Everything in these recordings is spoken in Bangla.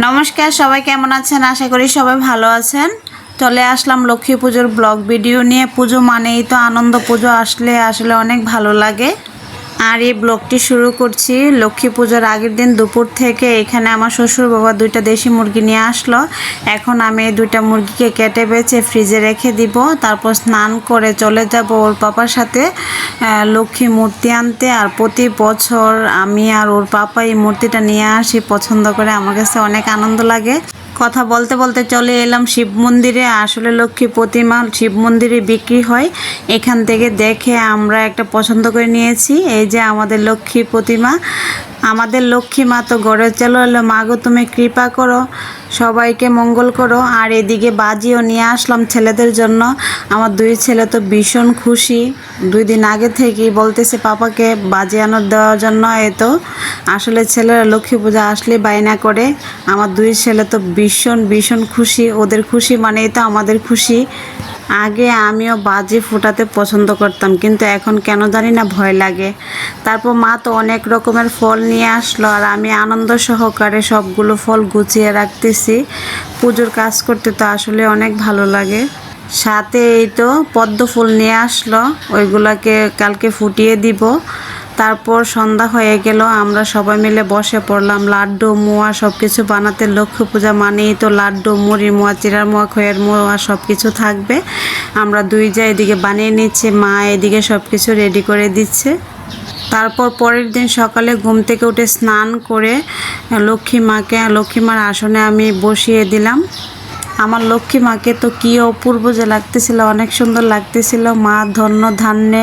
নমস্কার, সবাই কেমন আছেন? আশা করি সবাই ভালো আছেন। চলে আসলাম লক্ষ্মী পুজোর ব্লগ ভিডিও নিয়ে। পুজো মানেই তো আনন্দ পুজো, আসলে আসলে অনেক ভালো লাগে। আর এই ব্লগটি শুরু করছি। লক্ষ্মী পুজোর আগের দিন দুপুর থেকে এখানে আমার শ্বশুর বাবা দুইটা দেশি মুরগি নিয়ে আসলো। এখন আমি এই দুইটা মুরগিকে কেটে বেছে ফ্রিজে রেখে দিব। তারপর স্নান করে চলে যাব ওর পাপার সাথে। লক্ষ্মী মূর্তি আনতে। আর প্রতি বছর আমি আর ওর পাপা এই মূর্তিটা নিয়ে আসি। পছন্দ করে আমার কাছে অনেক আনন্দ লাগে। কথা বলতে বলতে চলে এলাম শিব মন্দিরে। আসলে লক্ষ্মী প্রতিমা শিব মন্দিরে বিক্রি হয়। এখান থেকে দেখে আমরা একটা পছন্দ করে নিয়েছি। এই যে আমাদের লক্ষ্মী প্রতিমা। আমাদের লক্ষ্মী মা তো গড়ে চলো এলো। মাগো তুমি কৃপা করো, সবাইকে মঙ্গল করো। আর এদিকে বাজিও নিয়ে আসলাম ছেলেদের জন্য। আমার দুই ছেলে তো ভীষণ খুশি। দুই দিন আগে থেকেই বলতেছে পাপাকে বাজি আনোর দেওয়ার জন্য এ তো। আসলে ছেলেরা লক্ষ্মী পূজা আসলে বায়না করে। আমার দুই ছেলে তো ভীষণ ভীষণ খুশি। ওদের খুশি মানেই তো আমাদের খুশি। আগে আমিও বাজি ফোটাতে পছন্দ করতাম, কিন্তু এখন কেন জানি না ভয় লাগে। তারপর মা তো অনেক রকমের ফল নিয়ে আসলো, আর আমি আনন্দ সহকারে সবগুলো ফল গুছিয়ে রাখতেছি। পুজোর কাজ করতে তো আসলে অনেক ভালো লাগে। সাথে এই তো পদ্ম ফুল নিয়ে আসলো, ওইগুলাকে কালকে ফুটিয়ে দিব। তারপর সন্ধ্যা হয়ে গেল, আমরা সবাই মিলে বসে পড়লাম। লাড্ডু, মোয়া সব কিছু বানাতে লক্ষ্মী পূজা মানেই তো লাড্ডু, মুড়ি, মোয়া চিরার মোয়া, খয়ের মোয়া সব কিছু থাকবে। আমরা দুই যা এদিকে বানিয়ে নিচ্ছি, মা এদিকে সব কিছু রেডি করে দিচ্ছে। তারপর পরের দিন সকালে ঘুম থেকে উঠে স্নান করে লক্ষ্মী মাকে, লক্ষ্মী মার আসনে আমি বসিয়ে দিলাম। আমার লক্ষ্মী মাকে তো কী অপূর্ব যে লাগতেছিল, অনেক সুন্দর লাগতেছিল। মা ধন্য ধান্যে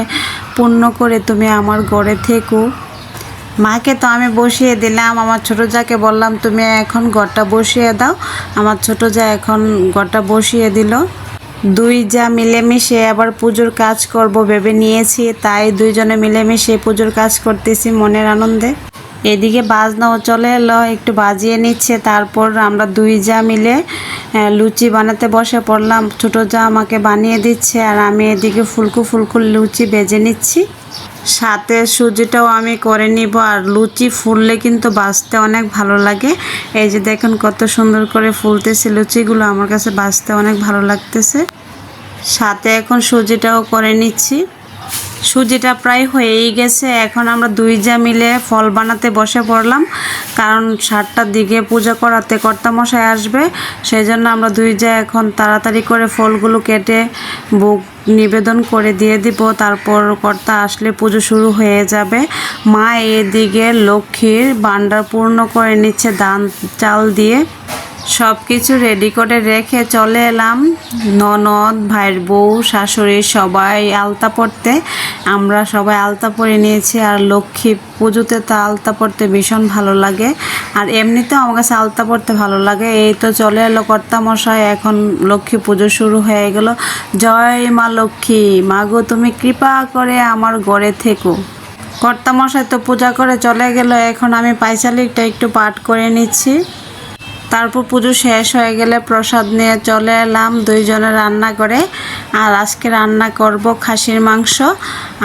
পূর্ণ করে তুমি আমার ঘরে থেকো। মাকে তো আমি বসিয়ে দিলাম, আমার ছোটো যাকে বললাম, তুমি এখন ঘরটা বসিয়ে দাও। আমার ছোটো যা এখন ঘরটা বসিয়ে দিল। দুই যা মিলেমিশে আবার পুজোর কাজ করব ভেবে নিয়েছি, তাই দুইজনে মিলেমিশে পুজোর কাজ করতেছি মনের আনন্দে। এদিকে বাজনাও চলে এলো, একটু বাজিয়ে নিচ্ছে, তারপর আমরা দুই যা মিলে লুচি বানাতে বসে পড়লাম। ছোটো যা আমাকে বানিয়ে দিচ্ছে, আর আমি এদিকে ফুলকু ফুলকু লুচি বেজে নিচ্ছি। সাথে সুজিটাও আমি করে নিব, আর লুচি ফুললে কিন্তু বাজতে অনেক ভালো লাগে। এই যে দেখুন কত সুন্দর করে ফুলতেছে লুচিগুলো, আমার কাছে বাজতে অনেক ভালো লাগতেছে। সাথে এখন সুজিটাও করে নিচ্ছি। সুজিটা প্রায় হয়েই গেছে। এখন আমরা দুই যা মিলে ফল বানাতে বসে পড়লাম। কারণ সাতটার দিকে পূজা করাতে কর্তামশাই আসবে। সেই জন্য আমরা দুই যা এখন তাড়াতাড়ি করে ফলগুলো কেটে বুক নিবেদন করে দিয়ে দিব। তারপর কর্তা আসলে পুজো শুরু হয়ে যাবে। মা এদিকে লক্ষ্মীর ভাণ্ডার পূর্ণ করে নিচ্ছে দান চাল দিয়ে। সব কিছু রেডি করে রেখে চলে এলাম। ননদ, ভাইয়ের বউ, শাশুড়ি সবাই আলতা পরতে। আমরা সবাই আলতা পরে নিয়েছি আর লক্ষ্মী পুজোতে তো আলতা পরতে ভীষণ ভালো লাগে। আর এমনিতেও আমার কাছে আলতা পরতে ভালো লাগে। এই তো চলে এলো কর্তামশাই, এখন লক্ষ্মী পুজো শুরু হয়ে গেল। জয় মা লক্ষ্মী, মা গো তুমি কৃপা করে আমার গড়ে থেকো। কর্তামশাই তো পূজা করে চলে গেল, এখন আমি পাইচালিকটা একটু পাঠ করে নিচ্ছি। তারপর পুজো শেষ হয়ে গেলে প্রসাদ নিয়ে চলে এলাম, দুইজনে রান্না করে। আর আজকে রান্না করব খাসির মাংস।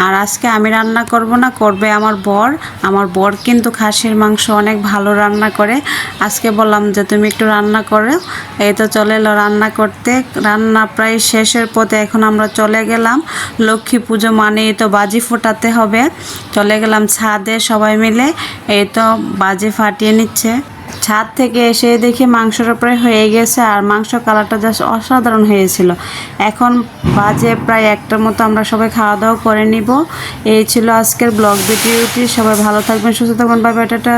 আর আজকে আমি রান্না করব না, করবে আমার বর। আমার বর কিন্তু খাসির মাংস অনেক ভালো রান্না করে। আজকে বললাম যে তুমি একটু রান্না করো। এই তো চলে এলো রান্না করতে। রান্না প্রায় শেষের পথে এখন আমরা চলে গেলাম। লক্ষ্মী পুজো মানেই তো বাজি ফোটাতে হবে। চলে গেলাম ছাদে সবাই মিলে। এই তো বাজি ফাটিয়ে নিচ্ছে। ছাদ থেকে এসে দেখি মাংসটা প্রায় হয়ে গেছে আর মাংস কালারটা জাস্ট অসাধারণ হয়েছিল। এখন বাজে প্রায় একটার মতো, আমরা সবাই খাওয়া দাওয়া করে নিব। এই ছিল আজকের ব্লগ ভিডিওটি। সবাই ভালো থাকবেন, সুস্থ থাকবেন। Bye bye, tata.